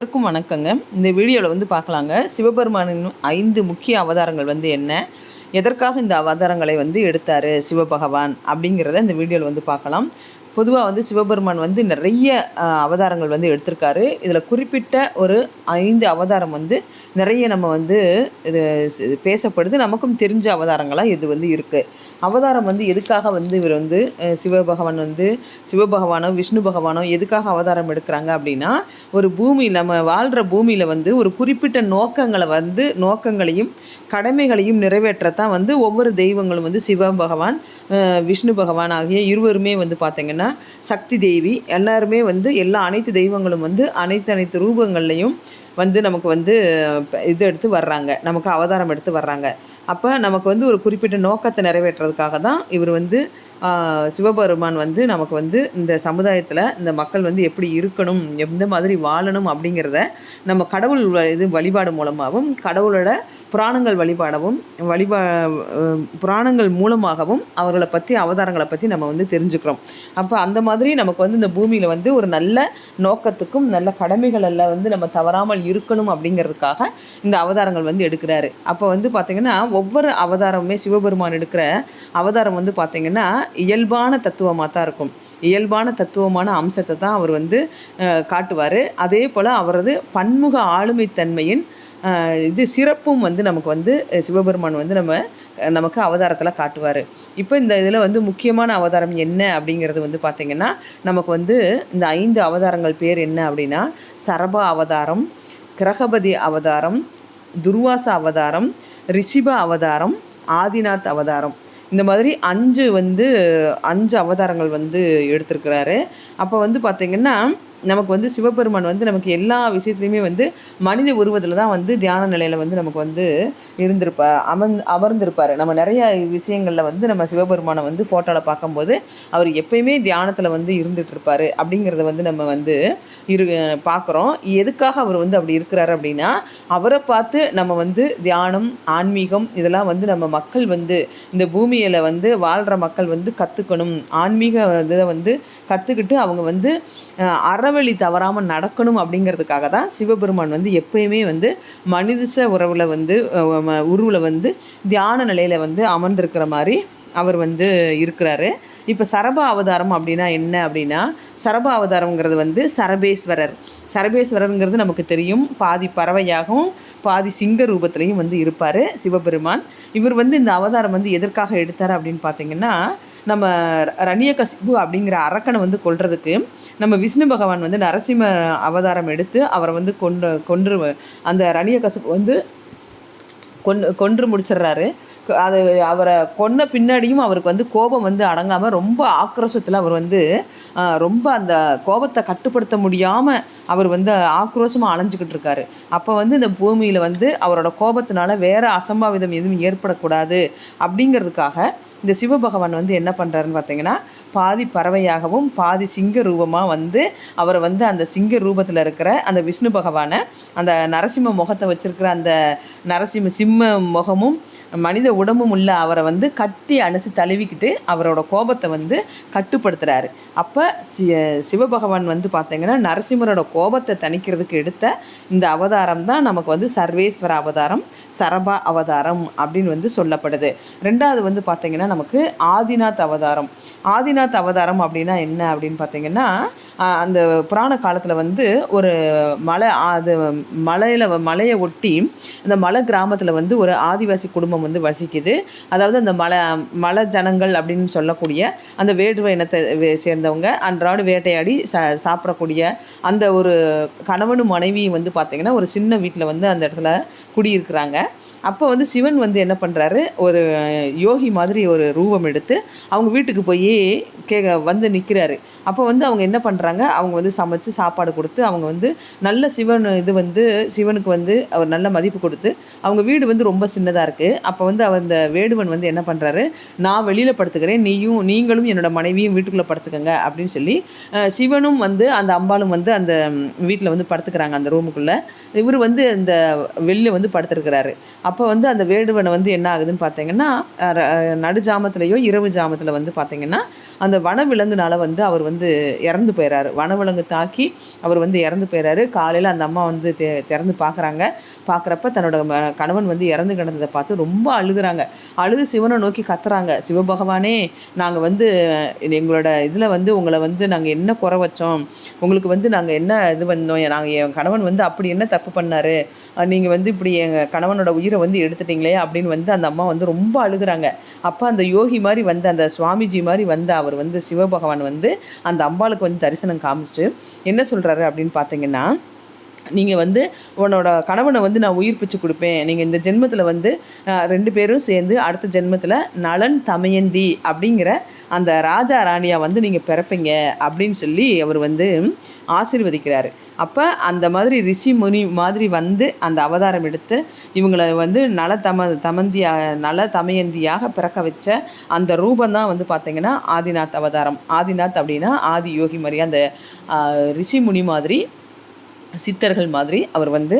எல்லாருக்கும் வணக்கங்க. இந்த வீடியோவில் வந்து பார்க்கலாங்க. சிவபெருமானின் ஐந்து முக்கிய அவதாரங்கள் வந்து என்ன? எதற்காக இந்த அவதாரங்களை வந்து எடுத்தார் சிவபகவான் அப்படிங்கிறத இந்த வீடியோவில் வந்து பார்க்கலாம். பொதுவாக வந்து சிவபெருமான் வந்து நிறைய அவதாரங்கள் வந்து எடுத்திருக்காரு. இதில் குறிப்பிட்ட ஒரு ஐந்து அவதாரம் வந்து நிறைய நம்ம வந்து இது பேசப்படுது. நமக்கும் தெரிஞ்ச அவதாரங்களாக இது வந்து இருக்குது அவதாரம் வந்து எதுக்காக வந்து இவர் வந்து சிவபகவான் வந்து சிவபகவானோ விஷ்ணு பகவானோ எதுக்காக அவதாரம் எடுக்கிறாங்க அப்படின்னா ஒரு பூமியில் நம்ம வாழ்கிற பூமியில் வந்து ஒரு குறிப்பிட்ட நோக்கங்களை வந்து நோக்கங்களையும் கடமைகளையும் நிறைவேற்றத்தான் வந்து ஒவ்வொரு தெய்வங்களும் வந்து சிவ பகவான் விஷ்ணு பகவான் ஆகிய இருவருமே வந்து பார்த்திங்கன்னா சக்தி தேவி எல்லாருமே வந்து எல்லா அனைத்து தெய்வங்களும் வந்து அனைத்து அனைத்து ரூபங்கள்லையும் வந்து நமக்கு வந்து இது எடுத்து வர்றாங்க. நமக்கு அவதாரம் எடுத்து வர்றாங்க. அப்போ நமக்கு வந்து ஒரு குறிப்பிட்ட நோக்கத்தை நிறைவேற்றுறதுக்காக தான் இவர் வந்து சிவபெருமான் வந்து நமக்கு வந்து இந்த சமுதாயத்தில் இந்த மக்கள் வந்து எப்படி இருக்கணும் எந்த மாதிரி வாழணும் அப்படிங்கிறத நம்ம கடவுள் இது வழிபாடு மூலமாகவும் கடவுளோட புராணங்கள் வழிபாடவும் வழிபா புராணங்கள் மூலமாகவும் அவர்களை பற்றி அவதாரங்களை பற்றி நம்ம வந்து தெரிஞ்சுக்கிறோம். அப்போ அந்த மாதிரி நமக்கு வந்து இந்த பூமியில் வந்து ஒரு நல்ல நோக்கத்துக்கும் நல்ல கடமைகள் எல்லாம் வந்து நம்ம தவறாமல் இருக்கணும் அப்படிங்கிறதுக்காக இந்த அவதாரங்கள் வந்து எடுக்கிறாரு. அப்போ வந்து பார்த்திங்கன்னா ஒவ்வொரு அவதாரமுமே சிவபெருமான் எடுக்கிற அவதாரம் வந்து பார்த்திங்கன்னா இயல்பான தத்துவமாக தான் இருக்கும். இயல்பான தத்துவமான அம்சத்தை தான் அவர் வந்து காட்டுவார். அதே போல் அவரது பன்முக ஆளுமைத்தன்மையின் இது சிறப்பும் வந்து நமக்கு வந்து சிவபெருமான் வந்து நம்ம நமக்கு அவதாரத்தில் காட்டுவார். இப்போ இந்த இதில் வந்து முக்கியமான அவதாரம் என்ன அப்படிங்கிறது வந்து பார்த்திங்கன்னா நமக்கு வந்து இந்த ஐந்து அவதாரங்கள் பேர் என்ன அப்படின்னா சரபா அவதாரம் கிரகபதி அவதாரம் துர்வாச அவதாரம் ரிஷிப அவதாரம் ஆதிநாத் அவதாரம். இந்த மாதிரி அஞ்சு வந்து அஞ்சு அவதாரங்கள் வந்து எடுத்திருக்கிறாரு. அப்போ வந்து பார்த்திங்கன்னா நமக்கு வந்து சிவபெருமான் வந்து நமக்கு எல்லா விஷயத்துலையுமே வந்து மனித உருவத்தில் தான் வந்து தியான நிலையில் வந்து நமக்கு வந்து இருந்திருப்பா அமர் அமர்ந்திருப்பார். நம்ம நிறைய விஷயங்களில் வந்து நம்ம சிவபெருமானை வந்து ஃபோட்டோவில் பார்க்கும்போது அவர் எப்பயுமே தியானத்தில் வந்து இருந்துட்டு இருப்பார் அப்படிங்கிறத வந்து நம்ம வந்து இரு பார்க்குறோம். எதுக்காக அவர் வந்து அப்படி இருக்கிறாரு அப்படின்னா அவரை பார்த்து நம்ம வந்து தியானம் ஆன்மீகம் இதெல்லாம் வந்து நம்ம மக்கள் வந்து இந்த பூமியில் வந்து வாழ்கிற மக்கள் வந்து கற்றுக்கணும் ஆன்மீக இதை வந்து கற்றுக்கிட்டு அவங்க வந்து அற அறவழி தவறாமல் நடக்கணும் அப்படிங்கிறதுக்காக தான் சிவபெருமான் வந்து எப்பயுமே வந்து மனித உறவில் வந்து உருவில் வந்து தியான நிலையில் வந்து அமர்ந்திருக்கிற மாதிரி அவர் வந்து இருக்கிறாரு. இப்போ சரப அவதாரம் அப்படின்னா என்ன அப்படின்னா சரப அவதாரங்கிறது வந்து சரபேஸ்வரர். சரபேஸ்வரருங்கிறது நமக்கு தெரியும். பாதி பறவையாகவும் பாதி சிங்க ரூபத்துலேயும் வந்து இருப்பார் சிவபெருமான். இவர் வந்து இந்த அவதாரம் வந்து எதற்காக எடுத்தார் அப்படின்னு பார்த்தீங்கன்னா நம்ம ரணியகசிபு அப்படிங்கிற அரக்கனை வந்து கொள்றதுக்கு நம்ம விஷ்ணு பகவான் வந்து நரசிம்ம அவதாரம் எடுத்து அவரை வந்து கொண்டு கொன்று அந்த ரணியகசிபு வந்து கொன்று கொன்று முடிச்சிடுறாரு. அது அவரை கொன்ன பின்னாடியும் அவருக்கு வந்து கோபம் வந்து அடங்காமல் ரொம்ப ஆக்ரோஷத்தில் அவர் வந்து ரொம்ப அந்த கோபத்தை கட்டுப்படுத்த முடியாமல் அவர் வந்து ஆக்ரோஷமாக அலைஞ்சிக்கிட்டு இருக்காரு. அப்போ வந்து இந்த பூமியில் வந்து அவரோட கோபத்தினால வேறு அசம்பாவிதம் எதுவும் ஏற்படக்கூடாது அப்படிங்கிறதுக்காக இந்த சிவபகவான் வந்து என்ன பண்ணுறாருன்னு பார்த்தீங்கன்னா பாதி பறவையாகவும் பாதி சிங்க ரூபமாக வந்து அவரை வந்து அந்த சிங்க ரூபத்தில் இருக்கிற அந்த விஷ்ணு பகவானை அந்த நரசிம்ம முகத்தை வச்சுருக்கிற அந்த நரசிம்ம சிம்ம முகமும் மனித உடம்பும் உள்ள அவரை வந்து கட்டி அணைச்சி தழுவிக்கிட்டு அவரோட கோபத்தை வந்து கட்டுப்படுத்துகிறாரு அப்போ சி சிவபகவான் வந்து பார்த்தீங்கன்னா நரசிம்மரோட கோபத்தை தணிக்கிறதுக்கு எடுத்த இந்த அவதாரம் தான் நமக்கு வந்து சர்வேஸ்வர அவதாரம் சரபா அவதாரம் அப்படின்னு வந்து சொல்லப்படுது. ரெண்டாவது வந்து பார்த்தீங்கன்னா நமக்கு ஆதிநாத் அவதாரம். ஆதிநாத் அவதாரம் அப்படின்னா என்ன அப்படின்னு பார்த்தீங்கன்னா அந்த புராண காலத்தில் வந்து ஒரு மலை அது மலையில் மலையை ஒட்டி அந்த மலை கிராமத்தில் வந்து ஒரு ஆதிவாசி குடும்பம் வந்து வசிக்குது. அதாவது அந்த மலை மலை ஜனங்கள் அப்படின்னு சொல்லக்கூடிய அந்த வேடுவ இனத்தை சேர்ந்தவங்க அன்றாடு வேட்டையாடி சா சாப்பிடக்கூடிய அந்த ஒரு கணவனும் மனைவியும் வந்து பார்த்திங்கன்னா ஒரு சின்ன வீட்டில் வந்து அந்த இடத்துல குடியிருக்கிறாங்க. அப்போ வந்து சிவன் வந்து என்ன பண்ணுறாரு ஒரு யோகி மாதிரி ஒரு ரூபம் எடுத்து அவங்க வீட்டுக்கு போய் கே வந்து நிற்கிறாரு அப்போ வந்து அவங்க என்ன பண்ணுறாங்க அவங்க வந்து சமைச்சு சாப்பாடு கொடுத்து அவங்க வந்து நல்ல சிவன் இது வந்து சிவனுக்கு வந்து அவர் நல்ல மதிப்பு கொடுத்து அவங்க வீடு வந்து ரொம்ப சின்னதாக இருக்குது அப்போ வந்து அவர் அந்த வேடுவன் வந்து என்ன பண்ணுறாரு நான் வெளியில் படுத்துக்கிறேன் நீயும் நீங்களும் என்னோட மனைவியும் வீட்டுக்குள்ளே படுத்துக்கங்க அப்படின்னு சொல்லி சிவனும் வந்து அந்த அம்பாளும் வந்து அந்த வீட்டில் வந்து படுத்துக்கிறாங்க அந்த ரூமுக்குள்ளே. இவர் வந்து இந்த வெளியில் வந்து படுத்துருக்கிறாரு. அப்போ வந்து அந்த வேடுவனை வந்து என்ன ஆகுதுன்னு பார்த்தீங்கன்னா நடு ஜாமத்துலேயோ இரவு ஜாமத்தில் வந்து பார்த்தீங்கன்னா அந்த வனவிலங்குனால வந்து அவர் வந்து இறந்து போயிடுறாரு போயிடுறாரு வனவிலங்கு தாக்கி அவர் வந்து இறந்து போயிடுறாரு காலையில் அந்த அம்மா வந்து தெ திறந்து பார்க்குறாங்க பார்க்குறப்ப தன்னோட கணவன் வந்து இறந்து கிடந்ததை பார்த்து ரொம்ப அழுகுறாங்க. அழுது சிவனை நோக்கி கத்துறாங்க. சிவபகவானே நாங்கள் வந்து எங்களோட இதில் வந்து உங்களை வந்து நாங்கள் என்ன குறை வச்சோம்? உங்களுக்கு வந்து நாங்கள் என்ன இது வந்தோம் நாங்கள் என் கணவன் வந்து அப்படி என்ன தப்பு பண்ணாரு? நீங்கள் வந்து இப்படி எங்கள் கணவனோட உயிரை வந்து எடுத்துட்டீங்களே? அப்படின்னு வந்து அந்த அம்மா வந்து ரொம்ப அழுகுறாங்க. அப்போ அந்த யோகி மாதிரி வந்து அந்த சுவாமிஜி மாதிரி வந்து அவர் வந்து சிவபகவான் வந்து அந்த அம்பாளுக்கு வந்து தரிசனம் காமிச்சு என்ன சொல்கிறாரு அப்படின்னு பார்த்தீங்கன்னா நீங்கள் வந்து உன்னோட கணவனை வந்து நான் உயிர்ப்பிச்சு கொடுப்பேன். நீங்கள் இந்த ஜென்மத்தில் வந்து ரெண்டு பேரும் சேர்ந்து அடுத்த ஜென்மத்தில் நலன் தமயந்தி அப்படிங்கிற அந்த ராஜா ராணியாக வந்து நீங்கள் பிறப்பீங்க அப்படின்னு சொல்லி அவர் வந்து ஆசீர்வதிக்கிறாரு. அப்போ அந்த மாதிரி ரிஷி முனி மாதிரி வந்து அந்த அவதாரம் எடுத்து இவங்களை வந்து நல தம தமந்தியா நல தமயந்தியாக பிறக்க வச்ச அந்த ரூபம் தான் வந்து பார்த்தீங்கன்னா ஆதிநாத் அவதாரம். ஆதிநாத் அப்படின்னா ஆதி யோகி மாதிரி அந்த ரிஷி முனி மாதிரி சித்தர்கள் மாதிரி அவர் வந்து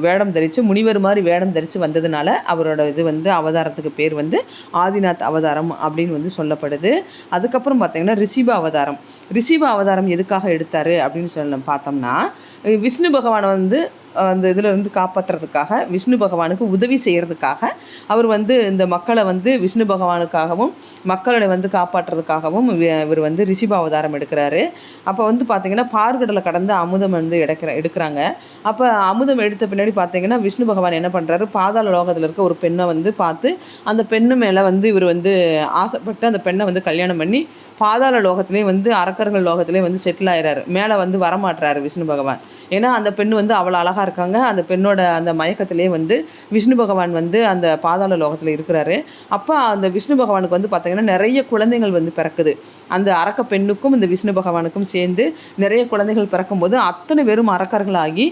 வேடம் தரித்து முனிவர் மாதிரி வேடம் தரித்து வந்ததுனால அவரோட இது வந்து அவதாரத்துக்கு பேர் வந்து ஆதிநாத் அவதாரம் அப்படின்னு வந்து சொல்லப்படுது. அதுக்கப்புறம் பார்த்திங்கன்னா ரிஷிப அவதாரம். ரிஷிப அவதாரம் எதுக்காக எடுத்தார் அப்படின்னு சொல்ல பார்த்தோம்னா விஷ்ணு பகவானை வந்து அந்த இதில் இருந்து காப்பாற்றுறதுக்காக விஷ்ணு பகவானுக்கு உதவி செய்கிறதுக்காக அவர் வந்து இந்த மக்களை வந்து விஷ்ணு பகவானுக்காகவும் மக்களை வந்து காப்பாற்றுறதுக்காகவும் இவ- இவர் வந்து ரிஷிப அவதாரம் எடுக்கிறாரு. அப்போ வந்து பார்த்தீங்கன்னா பார்கடலை கடந்து அமுதம் வந்து எடுக்கிற எடுக்கிறாங்க. அப்போ அமுதம் எடுத்த பின்னாடி பார்த்தீங்கன்னா விஷ்ணு பகவான் என்ன பண்ணுறாரு பாதாள லோகத்தில் இருக்க ஒரு பெண்ணை வந்து பார்த்து அந்த பெண்ணு மேலே வந்து இவர் வந்து ஆசைப்பட்டு அந்த பெண்ணை வந்து கல்யாணம் பண்ணி பாதாள லோகத்துலேயும் வந்து அரக்கர்கள் லோகத்துலேயும் வந்து செட்டில் ஆயிறாரு. மேலே வந்து வரமாட்டுறாரு விஷ்ணு பகவான். ஏன்னா அந்த பெண் வந்து அவ்வளோ அழகாக இருக்காங்க. அந்த பெண்ணோட அந்த மயக்கத்திலே வந்து விஷ்ணு பகவான் வந்து அந்த பாதாள லோகத்தில் இருக்கிறாரு. அப்போ அந்த விஷ்ணு பகவானுக்கு வந்து பார்த்தீங்கன்னா நிறைய குழந்தைகள் வந்து பிறக்குது. அந்த அரக்க பெண்ணுக்கும் இந்த விஷ்ணு பகவானுக்கும் சேர்ந்து நிறைய குழந்தைகள் பிறக்கும்போது அத்தனை வெறும் அரக்கர்களாகி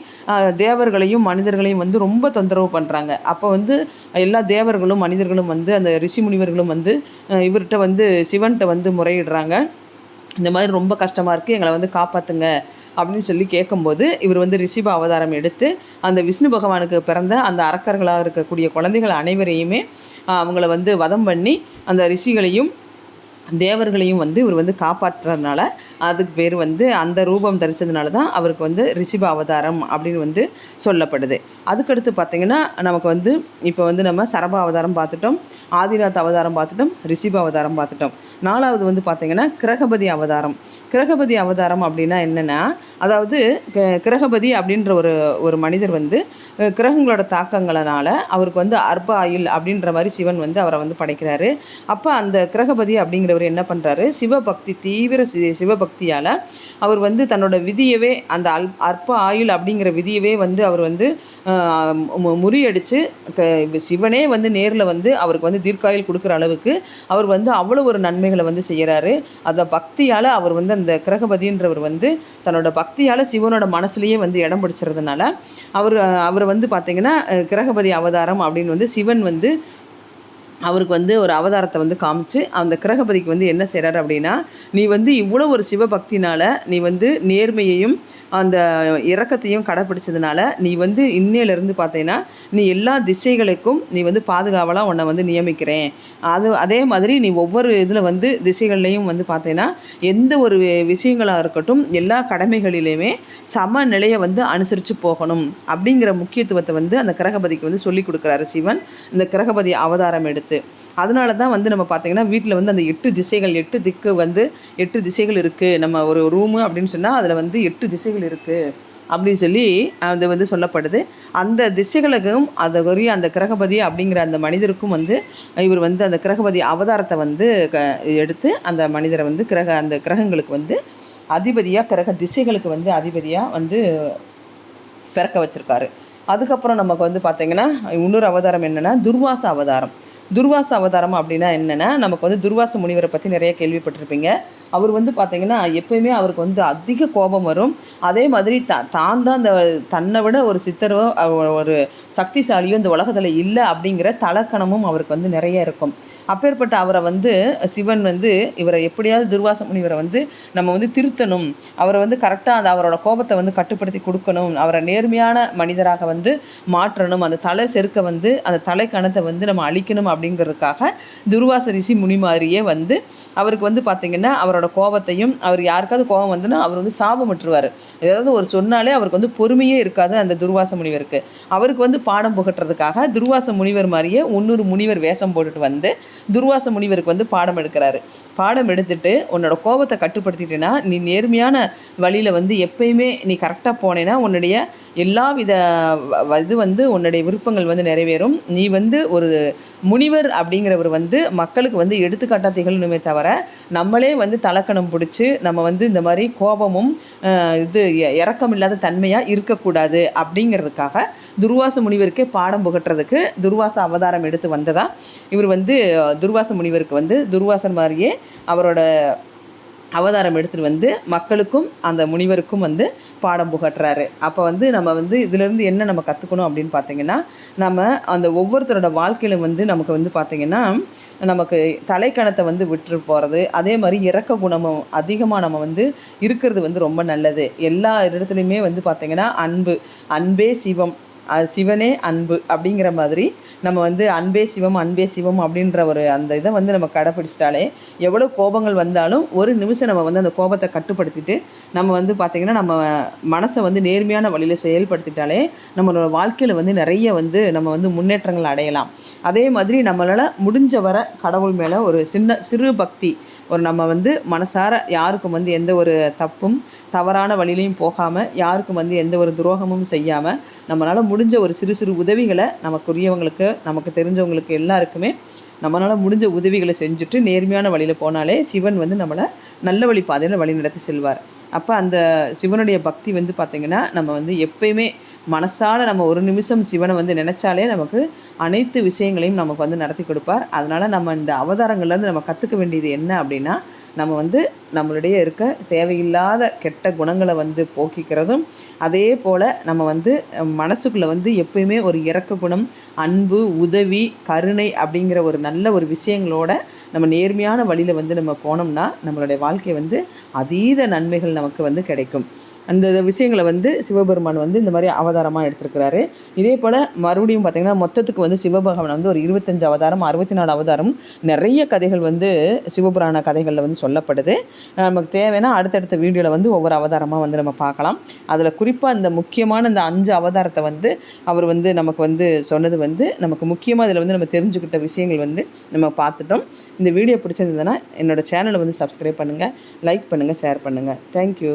தேவர்களையும் மனிதர்களையும் வந்து ரொம்ப தொந்தரவு பண்ணுறாங்க அப்போ வந்து எல்லா தேவர்களும் மனிதர்களும் வந்து அந்த ரிஷி முனிவர்களும் வந்து இவர்கிட்ட வந்து சிவன்கிட்ட வந்து முறையிடுறாங்க. இந்த மாதிரி ரொம்ப கஷ்டமாக இருக்குது எங்களை வந்து காப்பாற்றுங்க அப்படின்னு சொல்லி கேட்கும்போது இவர் வந்து ரிஷிப அவதாரம் எடுத்து அந்த விஷ்ணு பகவானுக்கு பிறந்த அந்த அரக்கர்களாக இருக்கக்கூடிய குழந்தைகள் அனைவரையுமே அவங்கள வந்து வதம் பண்ணி அந்த ரிஷிகளையும் தேவர்களையும் வந்து இவர் வந்து காப்பாற்றுறதுனால அதுக்கு பேர் வந்து அந்த ரூபம் தரிச்சதுனால தான் அவருக்கு வந்து ரிஷிப அவதாரம் அப்படின்னு வந்து சொல்லப்படுது. அதுக்கடுத்து பார்த்தீங்கன்னா நமக்கு வந்து இப்போ வந்து நம்ம சரப அவதாரம் பார்த்துட்டோம் ஆதிநாத் அவதாரம் பார்த்துட்டோம் ரிஷிப அவதாரம் பார்த்துட்டோம். நாலாவது வந்து பார்த்திங்கன்னா கிரகபதி அவதாரம். கிரகபதி அவதாரம் அப்படின்னா என்னென்னா அதாவது க- கிரகபதி அப்படின்ற ஒரு ஒரு மனிதர் வந்து கிரகங்களோட தாக்கங்களனால அவருக்கு வந்து அர்ப ஆயுள் அப்படின்ற மாதிரி சிவன் வந்து அவரை வந்து படைக்கிறாரு. அப்போ அந்த கிரகபதி அப்படிங்கிறவர் என்ன பண்ணுறாரு சிவபக்தி தீவிர சி சிவபக்தியால் அவர் வந்து தன்னோட விதியவே அந்த அல் அற்ப ஆயுள் அப்படிங்கிற விதியவே வந்து அவர் வந்து முறியடித்து க சிவனே வந்து நேரில் வந்து அவருக்கு வந்து தீர்க்காயில் கொடுக்குற அளவுக்கு அவர் வந்து அவ்வளோ ஒரு நன்மைகளை வந்து செய்கிறாரு அந்த பக்தியால் அவர் வந்து அந்த கிரகபதின்றவர் வந்து தன்னோட பக்தியால் சிவனோட மனசுலேயே வந்து இடம் பிடிச்சிறதுனால அவர் அவர் வந்து பார்த்திங்கன்னா கிரகபதி அவதாரம் அப்படின்னு வந்து சிவன் வந்து அவருக்கு வந்து ஒரு அவதாரத்தை வந்து காமிச்சு அந்த கிரகபதிக்கு வந்து என்ன செய்கிறாரு அப்படின்னா நீ வந்து இவ்வளோ ஒரு சிவபக்தினால் நீ வந்து நேர்மையையும் அந்த இறக்கத்தையும் கடைப்பிடிச்சதுனால நீ வந்து இன்னையிலேருந்து பார்த்தீங்கன்னா நீ எல்லா திசைகளுக்கும் நீ வந்து பாதுகாவலாக உன்னை வந்து நியமிக்கிறேன். அது அதே மாதிரி நீ ஒவ்வொரு இதில் வந்து திசைகள்லையும் வந்து பார்த்தீங்கன்னா எந்த ஒரு விஷயங்களாக இருக்கட்டும் எல்லா கடமைகளிலையுமே சமநிலையை வந்து அனுசரித்து போகணும். அப்படிங்கிற முக்கியத்துவத்தை வந்து அந்த கிரகபதிக்கு வந்து சொல்லி கொடுக்குறாரு சிவன். இந்த கிரகபதி அவதாரம் எடுத்து அதனால தான் வந்து நம்ம பார்த்தீங்கன்னா வீட்டில் வந்து அந்த எட்டு திசைகள் எட்டு திக்கு வந்து எட்டு திசைகள் இருக்குது நம்ம ஒரு ரூமு அப்படின்னு சொன்னால் அதில் வந்து எட்டு திசைகள் இருக்குது அப்படின்னு சொல்லி அது வந்து சொல்லப்படுது. அந்த திசைகளுக்கும் அதை அந்த கிரகபதி அப்படிங்கிற அந்த மனிதருக்கும் வந்து இவர் வந்து அந்த கிரகபதி அவதாரத்தை வந்து க எடுத்து அந்த மனிதரை வந்து கிரக அந்த கிரகங்களுக்கு வந்து அதிபதியாக கிரக திசைகளுக்கு வந்து அதிபதியாக வந்து பிறக்க வச்சிருக்காரு. அதுக்கப்புறம் நமக்கு வந்து பார்த்திங்கன்னா இன்னொரு அவதாரம் என்னென்னா துர்வாச அவதாரம். துர்வாச அவதாரம் அப்படின்னா என்னென்னா நமக்கு வந்து துர்வாச முனிவரை பற்றி நிறைய கேள்விப்பட்டிருப்பீங்க. அவர் வந்து பார்த்தீங்கன்னா எப்பயுமே அவருக்கு வந்து அதிக கோபம் வரும். அதே மாதிரி த தான் தான் அந்த தன்னை விட ஒரு சித்தரோ ஒரு சக்திசாலியோ இந்த உலகத்தில் இல்லை அப்படிங்கிற தலக்கணமும் அவருக்கு வந்து நிறைய இருக்கும். அப்பேற்பட்ட அவரை வந்து சிவன் வந்து இவரை எப்படியாவது துர்வாச முனிவரை வந்து நம்ம வந்து திருத்தணும். அவரை வந்து கரெக்டாக அந்த அவரோட கோபத்தை வந்து கட்டுப்படுத்தி கொடுக்கணும். அவரை நேர்மையான மனிதராக வந்து மாற்றணும். அந்த தலை செருக்க வந்து அந்த தலை கணத்தை வந்து நம்ம அழிக்கணும் அப்படிங்கிறதுக்காக துர்வாச ரிஷி முனி மாதிரியே வந்து அவருக்கு வந்து பார்த்திங்கன்னா அவரோட அவரோட கோபத்தையும் அவர் யாருக்காவது கோபம் வந்துன்னா அவர் வந்து சாபமிட்டுருவார் ஏதாவது ஒரு சொன்னாலே அவருக்கு வந்து பொறுமையே இருக்காது அந்த துர்வாச முனிவருக்கு. அவருக்கு வந்து பாடம் புகட்டுறதுக்காக துர்வாச முனிவர் மாதிரியே இன்னொரு முனிவர் வேஷம் போட்டுட்டு வந்து துர்வாச முனிவருக்கு வந்து பாடம் எடுக்கிறாரு. பாடம் எடுத்துட்டு உன்னோட கோபத்தை கட்டுப்படுத்திட்டேன்னா நீ நேர்மையான வழியில் வந்து எப்பயுமே நீ கரெக்டாக போனேன்னா உன்னுடைய எல்லா வித வ- இது வந்து உன்னுடைய விருப்பங்கள் வந்து நிறைவேறும். நீ வந்து ஒரு முனிவர் அப்படிங்கிறவர் வந்து மக்களுக்கு வந்து எடுத்துக்காட்டாக திகழணுமே தவிர நம்மளே வந்து தலக்கணம் பிடிச்சி நம்ம வந்து இந்த மாதிரி கோபமும் இது இறக்கம் இல்லாத தன்மையாக இருக்கக்கூடாது அப்படிங்கிறதுக்காக துர்வாச முனிவருக்கே பாடம் புகட்டுறதுக்கு துர்வாச அவதாரம் எடுத்து வந்ததா? இவர் வந்து துர்வாச முனிவருக்கு வந்து துர்வாசன் மாதிரியே அவரோட அவதாரம் எடுத்துகிட்டு வந்து மக்களுக்கும் அந்த முனிவருக்கும் வந்து பாடம் புகட்டுறாரு. அப்போ வந்து நம்ம வந்து இதுலேருந்து என்ன நம்ம கற்றுக்கணும் அப்படின்னு பார்த்தீங்கன்னா நம்ம அந்த ஒவ்வொருத்தரோட வாழ்க்கையிலும் வந்து நமக்கு வந்து பார்த்திங்கன்னா நமக்கு தலைக்கணத்தை வந்து விட்டு போகிறது அதே மாதிரி இறக்க குணமும் அதிகமாக நம்ம வந்து இருக்கிறது வந்து ரொம்ப நல்லது. எல்லா இடத்துலையுமே வந்து பார்த்திங்கன்னா அன்பு அன்பே சிவம். சிவனே அன்பு அப்படிங்கிற மாதிரி நம்ம வந்து அன்பே சிவம் அன்பே சிவம் அப்படின்ற ஒரு அந்த இதை வந்து நம்ம கடைப்பிடிச்சிட்டாலே எவ்வளோ கோபங்கள் வந்தாலும் ஒரு நிமிஷம் நம்ம வந்து அந்த கோபத்தை கட்டுப்படுத்திட்டு நம்ம வந்து பார்த்திங்கன்னா நம்ம மனசை வந்து நேர்மையான வழியில் செயல்படுத்திட்டாலே நம்மளோட வாழ்க்கையில் வந்து நிறைய வந்து நம்ம வந்து முன்னேற்றங்கள் அடையலாம். அதே மாதிரி நம்மளால் முடிஞ்ச வர கடவுள் மேலே ஒரு சின்ன சிறு பக்தி ஒரு நம்ம வந்து மனசார யாருக்கும் வந்து எந்த ஒரு தப்பும் தவறான வழியிலையும் போகாமல் யாருக்கும் வந்து எந்த ஒரு துரோகமும் செய்யாமல் நம்மளால் முடிஞ்ச ஒரு சிறு சிறு உதவிகளை நமக்குரியவங்களுக்கு நமக்கு தெரிஞ்சவங்களுக்கு எல்லாருக்குமே நம்மளால் முடிஞ்ச உதவிகளை செஞ்சுட்டு நேர்மையான வழியில் போனாலே சிவன் வந்து நம்மளை நல்ல வழி பாதையில் வழி நடத்தி செல்வார். அப்போ அந்த சிவனுடைய பக்தி வந்து பார்த்திங்கன்னா நம்ம வந்து எப்பயுமே மனசால் நம்ம ஒரு நிமிஷம் சிவனை வந்து நினச்சாலே நமக்கு அனைத்து விஷயங்களையும் நமக்கு வந்து நடத்தி கொடுப்பார். அதனால் நம்ம இந்த அவதாரங்கள்லேருந்து நம்ம கற்றுக்க வேண்டியது என்ன அப்படின்னா நம்ம வந்து நம்மளுடைய இருக்க தேவையில்லாத கெட்ட குணங்களை வந்து போக்கிக்கிறதும் அதே போல் நம்ம வந்து மனசுக்குள்ளே வந்து எப்பயுமே ஒரு இறக்க குணம் அன்பு உதவி கருணை அப்படிங்கிற ஒரு நல்ல ஒரு விஷயங்களோட நம்ம நேர்மையான வழியில் வந்து நம்ம போனோம்னா நம்மளுடைய வாழ்க்கை வந்து அதீத நன்மைகள் நமக்கு வந்து கிடைக்கும். அந்த விஷயங்களை வந்து சிவபெருமான் வந்து இந்த மாதிரி அவதாரமாக எடுத்திருக்கிறாரு. இதே போல் மறுபடியும் பார்த்திங்கன்னா மொத்தத்துக்கு வந்து சிவபகவான் வந்து ஒரு இருபத்தஞ்சு அவதாரம் அறுபத்தி நாலு அவதாரம் நிறைய கதைகள் வந்து சிவபுராண கதைகளில் வந்து சொல்லப்படுது. நமக்கு தேவைன்னா அடுத்தடுத்த வீடியோவில் வந்து ஒவ்வொரு அவதாரமாக வந்து நம்ம பார்க்கலாம். அதில் குறிப்பாக இந்த முக்கியமான இந்த அஞ்சு அவதாரத்தை வந்து அவர் வந்து நமக்கு வந்து சொன்னது வந்து நமக்கு முக்கியமாக இதில் வந்து நம்ம தெரிஞ்சுக்கிட்ட விஷயங்கள் வந்து நம்ம பார்த்துட்டோம். இந்த வீடியோ பிடிச்சிருந்ததுன்னா என்னோட சேனலை வந்து சப்ஸ்கிரைப் பண்ணுங்கள் லைக் பண்ணுங்கள் ஷேர் பண்ணுங்கள் தேங்க்யூ